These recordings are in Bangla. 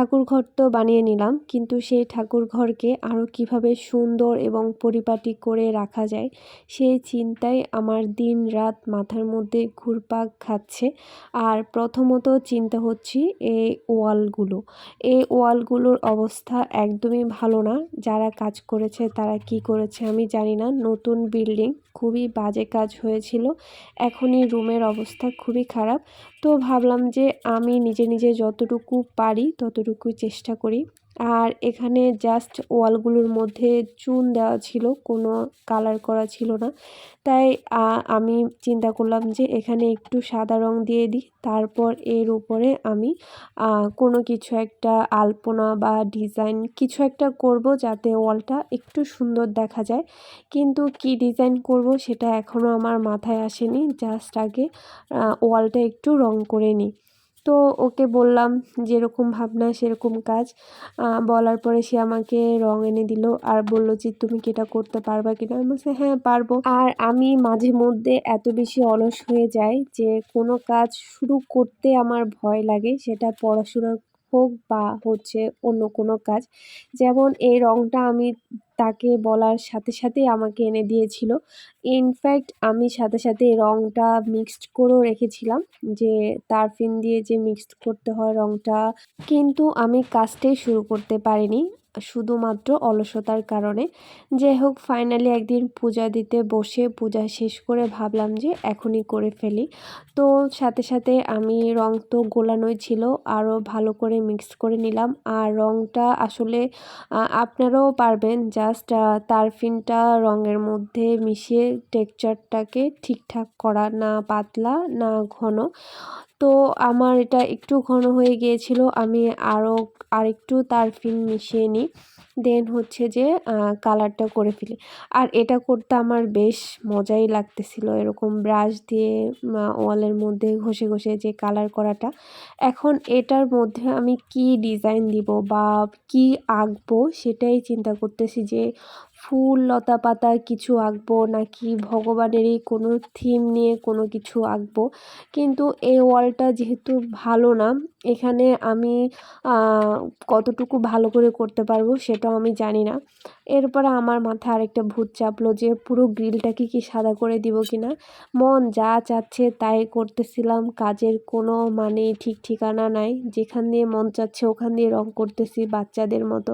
ঠাকুর ঘর তো বানিয়ে নিলাম, কিন্তু সেই ঠাকুর ঘরকে আরও কীভাবে সুন্দর এবং পরিপাটি করে রাখা যায়, সেই চিন্তায় আমার দিন রাত মাথার মধ্যে ঘুরপাক খাচ্ছে। আর প্রথমত চিন্তা হচ্ছে এই ওয়ালগুলো। এই ওয়ালগুলোর অবস্থা একদমই ভালো না। যারা কাজ করেছে তারা কি করেছে আমি জানি না। নতুন বিল্ডিং, খুবই বাজে কাজ হয়েছিল। এখনই রুমের অবস্থা খুবই খারাপ। তো ভাবলাম যে আমি নিজে নিজে যতটুকু পারি ততটুকু চেষ্টা করি। আর এখানে জাস্ট ওয়ালগুলোর মধ্যে চুন দেওয়া ছিল, কোনো কালার করা ছিল না। তাই আমি চিন্তা করলাম যে এখানে একটু সাদা রং দিয়ে দিই, তারপর এর উপরে আমি কোনো কিছু একটা আলপনা বা ডিজাইন কিছু একটা করব যাতে ওয়ালটা একটু সুন্দর দেখা যায়। কিন্তু কি ডিজাইন করব সেটা এখনও আমার মাথায় আসেনি জাস্ট আগে ওয়ালটা একটু রং করে নিই। তো ওকে বললাম যেরকম ভাবনা, সেরকম কাজ। বলার পরে সে আমাকে রঙ এনে দিল আর বলল যে, তুমি কি এটা করতে পারবা কিনা? আমি বলছি হ্যাঁ পারব। আর আমি মাঝে মধ্যে এত বেশি অলস হয়ে যাই যে, কোনো কাজ শুরু করতে আমার ভয় লাগে, সেটা পড়াশোনা হোক বা হচ্ছে অন্য কোনো কাজ। যেমন এই রঙটা আমি তাকে বলার সাথে সাথেই আমাকে এনে দিয়েছিল। ইনফ্যাক্ট আমি সাথে সাথে রঙটা মিক্সড করেও রেখেছিলাম। যে তারফিন দিয়ে যে মিক্সড করতে হয় রঙটা কিন্তু আমি কাজটাই শুরু করতে পারিনি। শুধুমাত্র অলসতার কারণে। যাই হোক ফাইনালি একদিন পূজা দিতে বসে পূজা শেষ করে ভাবলাম যে এখনই করে ফেলি। তো সাথে সাথে আমি রং তো গোলানোই ছিল, আরও ভালো করে মিক্স করে নিলাম। আর রংটা আসলে আপনারাও পারবেন জাস্ট তারফিনটা রঙের মধ্যে মিশিয়ে টেক্সচারটাকে ঠিকঠাক করা, না পাতলা, না ঘন। তো আমার এটা একটু ঘন হয়ে গিয়েছিল, আমি আরও আরেকটু তারফিন মিশিয়ে নিই। দেন হচ্ছে যে কালারটা করে ফেলি। আর এটা করতে আমার বেশ মজাই লাগতেছিল এরকম ব্রাশ দিয়ে ওয়ালের মধ্যে ঘষে ঘষে যে কালার করাটা। এখন এটার মধ্যে আমি কি ডিজাইন দিব বা কি আঁকবো সেটাই চিন্তা করতেছি যে ফুল, লতা পাতা কিছু আঁকবো নাকি ভগবানেরই কোনো থিম নিয়ে কোনো কিছু আঁকবো। কিন্তু এই ওয়ালটা যেহেতু ভালো না, এখানে আমি কতটুকু ভালো করে করতে পারব সেটাও আমি জানি না। এরপরে আমার মাথায় আরেকটা ভূত চাপলো যে পুরো গ্রিলটাকে কি সাদা করে দিব কি না মন যা চাচ্ছে তাই করতেছিলাম, কাজের কোনো মানে ঠিক ঠিকানা নাই। যেখান দিয়ে মন চাচ্ছে ওখান দিয়ে রং করতেছি বাচ্চাদের মতো।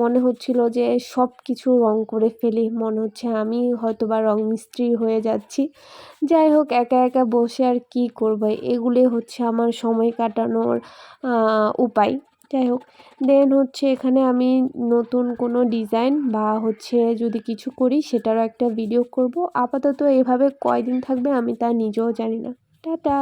মনে হচ্ছিল যে সব কিছু রং করে ফেলি। মনে হচ্ছে আমি হয়তো বা রং মিস্ত্রি হয়ে যাচ্ছি। যাই হোক, একা একা বসে আর কি করব? এগুলি হচ্ছে আমার সময় কাটানোর উপায়। যাই হোক দেন হচ্ছে এখানে আমি নতুন কোনো ডিজাইন বা হচ্ছে যদি কিছু করি সেটারও একটা ভিডিও করব। আপাতত এভাবে কয়দিন থাকবে আমি তা নিজেও জানি না। টাটা!